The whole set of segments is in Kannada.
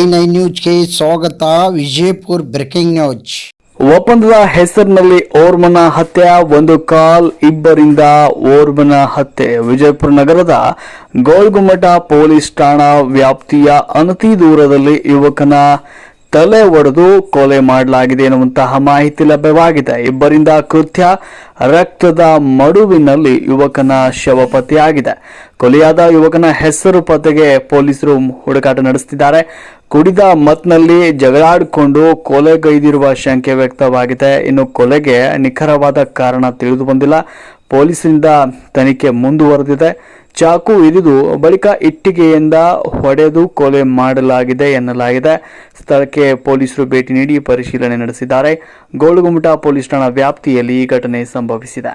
ಎ ನೈನ್ ನ್ಯೂಸ್ಗೆ ಸ್ವಾಗತ, ವಿಜಯಪುರ್ ಬ್ರೇಕಿಂಗ್ ನ್ಯೂಸ್ ಒಪ್ಪಂದದ ಹೆಸರಿನಲ್ಲಿ ಓರ್ಮನ ಹತ್ಯೆ, ಒಂದು ಕಾಲ್ ಇಬ್ಬರಿಂದ ಓರ್ಮನ ಹತ್ಯೆ. ವಿಜಯಪುರ ನಗರದ ಗೋಲ್ಗುಮಟ ಪೊಲೀಸ್ ಠಾಣಾ ವ್ಯಾಪ್ತಿಯ ಅನತಿ ದೂರದಲ್ಲಿ ಯುವಕನ ತಲೆ ಒಡೆದು ಕೊಲೆ ಮಾಡಲಾಗಿದೆ ಎನ್ನುವಂತಹ ಮಾಹಿತಿ ಲಭ್ಯವಾಗಿದೆ. ಇಬ್ಬರಿಂದ ಕೃತ್ಯ, ರಕ್ತದ ಮಡುವಿನಲ್ಲಿ ಯುವಕನ ಶವ ಪತ್ತೆಯಾಗಿದೆ ಕೊಲೆಯಾದ ಯುವಕನ ಹೆಸರು ಪತ್ತೆಗೆ ಪೊಲೀಸರು ಹುಡುಕಾಟ ನಡೆಸುತ್ತಿದ್ದಾರೆ. ಕುಡಿದ ಮತ್ನಲ್ಲಿ ಜಗಳಾಡಿಕೊಂಡು ಕೊಲೆಗೈದಿರುವ ಶಂಕೆ ವ್ಯಕ್ತವಾಗಿದೆ. ಇನ್ನು ಕೊಲೆಗೆ ನಿಖರವಾದ ಕಾರಣ ತಿಳಿದು ಬಂದಿಲ್ಲ ಪೊಲೀಸರಿಂದ ತನಿಖೆ ಮುಂದುವರೆದಿದೆ. ಚಾಕು ಇರಿದು ಬಳಿಕ ಇಟ್ಟಿಗೆಯಿಂದ ಹೊಡೆದು ಕೊಲೆ ಮಾಡಲಾಗಿದೆ ಎನ್ನಲಾಗಿದೆ. ಸ್ಥಳಕ್ಕೆ ಪೊಲೀಸರು ಭೇಟಿ ನೀಡಿ ಪರಿಶೀಲನೆ ನಡೆಸಿದ್ದಾರೆ. ಗೋಳುಗುಮಟ ಪೊಲೀಸ್ ಠಾಣಾ ವ್ಯಾಪ್ತಿಯಲ್ಲಿ ಈ ಘಟನೆ ಸಂಭವಿಸಿದೆ.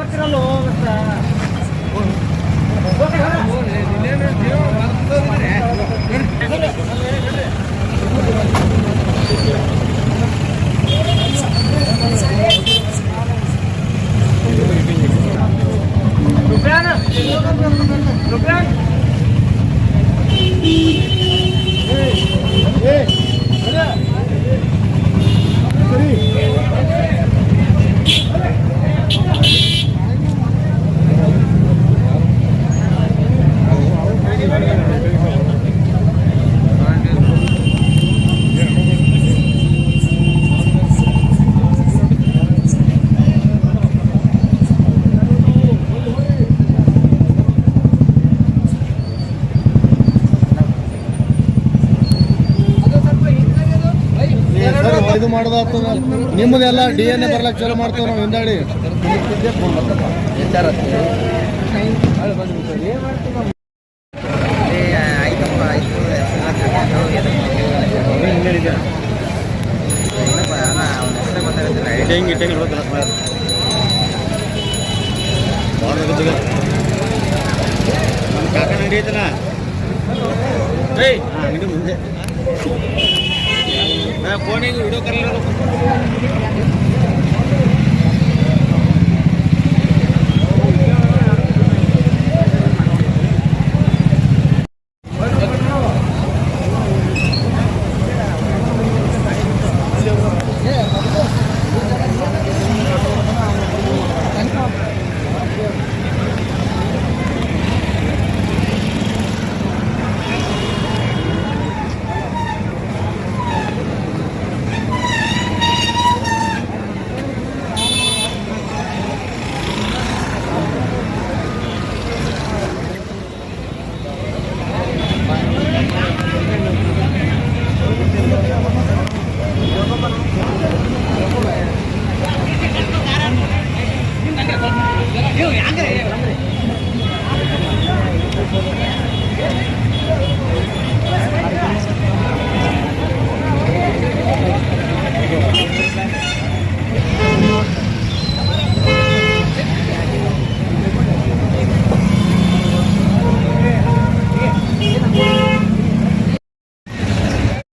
ಬರ್ತಿರಲ್ಲೋ Hey, hey, hey. ಇದು ಮಾಡೋದಾತು ನಿಮ್ಮದೆಲ್ಲ ಡಿ ಎನ್ ಎ ಬರ್ಲಕ್ಕೆ ಚಲೋ ಮಾಡ್ತೇವೆ ನಾವು, ಹಿಂದಾಡಿ. ಕಾಕ ಐತಲ್ಲ ಏಯ್ ಅಂಗಡಿ कोणी व्हिडिओ करायला Yeah.